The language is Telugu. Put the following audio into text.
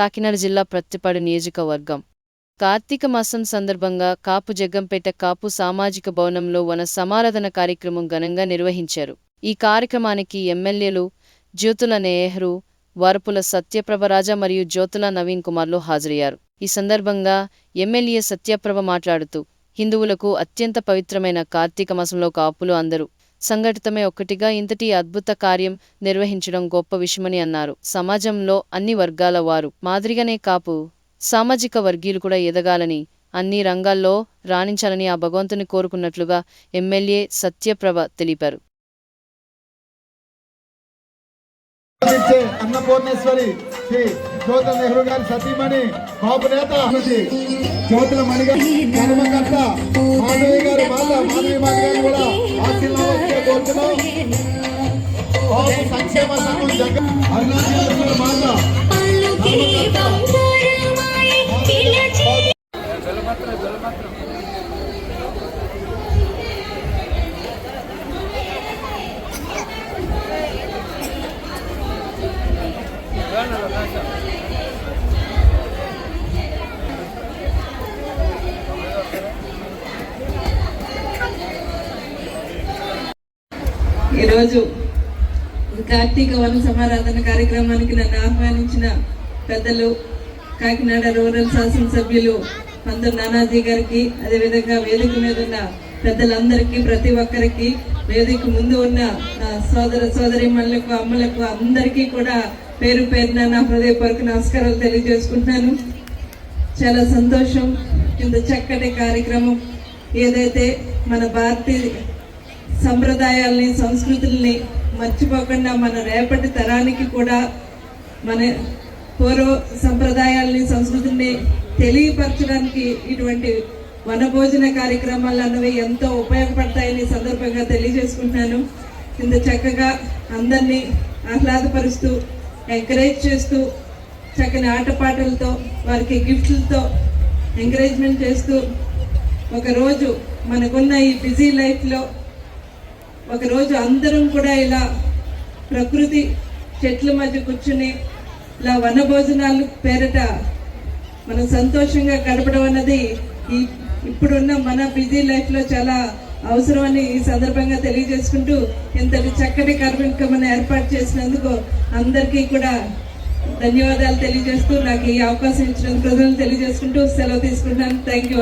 కాకినాడ జిల్లా ప్రత్తిపాడు నియోజకవర్గం. కార్తీక మాసం సందర్భంగా కాపు జగ్గంపేట కాపు సామాజిక భవనంలో వన సమారాధన కార్యక్రమం ఘనంగా నిర్వహించారు. ఈ కార్యక్రమానికి ఎమ్మెల్యేలు జ్యోతుల నెహ్రూ వరపుల సత్యప్రభరాజ మరియు జ్యోతుల నవీన్ కుమార్లు హాజరయ్యారు. ఈ సందర్భంగా ఎమ్మెల్యే సత్యప్రభ మాట్లాడుతూ హిందువులకు అత్యంత పవిత్రమైన కార్తీక మాసంలో కాపులు అందరూ. సంఘటితమే ఒక్కటిగా ఇంతటి అద్భుత కార్యం నిర్వహించడం గొప్ప విషయమని అన్నారు. సమాజంలో అన్ని వర్గాల వారు మాదిరిగానే కాపు సామాజిక వర్గీయులు కూడా ఎదగాలని అన్ని రంగాల్లో రాణించాలని ఆ భగవంతుని కోరుకున్నట్లుగా ఎమ్మెల్యే సత్యప్రభ తెలిపారు. అన్నపూర్ణేశ్వరి శ్రీ జ్యోత నెహ్రూ గారి సతీమణి బాబు నేత జ్యోతుల కర్మకర్త మాధవి గారు మాత మాధవి మాత గారు కూడా ఆశీర్వాదం కోరుతున్నాం. బాబు సంక్షేమ సంఘం జగ అరుణాచల మాత ఈరోజు కార్తీక వన సమారాధన కార్యక్రమానికి నన్ను ఆహ్వానించిన పెద్దలు కాకినాడ రూరల్ శాసనసభ్యులు పంతులు నానాజీ గారికి అదేవిధంగా వేదిక మీద ఉన్న పెద్దలందరికీ ప్రతి ఒక్కరికి వేదిక ముందు ఉన్న సోదర సోదర సోదరిమణులకు అమ్మలకు అందరికీ కూడా పేరు పేరున నా హృదయపూర్వక నమస్కారాలు తెలియజేసుకుంటున్నాను. చాలా సంతోషం. ఇంత చక్కటి కార్యక్రమం. ఏదైతే మన భారతీయ సంప్రదాయాల్ని సంస్కృతుల్ని మర్చిపోకుండా మన రేపటి తరానికి కూడా మన పూర్వ సంప్రదాయాల్ని సంస్కృతిని తెలియపరచడానికి ఇటువంటి వనభోజన కార్యక్రమాలు అన్నవి ఎంతో ఉపయోగపడతాయని సందర్భంగా తెలియజేసుకుంటున్నాను. ఇంత చక్కగా అందరినీ ఆహ్లాదపరుస్తూ ఎంకరేజ్ చేస్తూ చక్కని ఆటపాటలతో వారికి గిఫ్ట్లతో ఎంకరేజ్మెంట్ చేస్తూ ఒకరోజు మనకున్న ఈ బిజీ లైఫ్లో ఒకరోజు అందరం కూడా ఇలా ప్రకృతి చెట్ల మధ్య కూర్చుని ఇలా వనభోజనాలు పేరట మనం సంతోషంగా గడపడం అన్నది ఈ ఇప్పుడున్న మన బిజీ లైఫ్లో చాలా అవసరమని ఈ సందర్భంగా తెలియజేసుకుంటూ ఇంతటి చక్కటి కార్యక్రమం ఏర్పాటు చేసినందుకు అందరికీ కూడా ధన్యవాదాలు తెలియజేస్తూ నాకు ఈ అవకాశం ఇచ్చినందుకు ప్రజలను తెలియజేసుకుంటూ సెలవు తీసుకుంటాను థ్యాంక్ యూ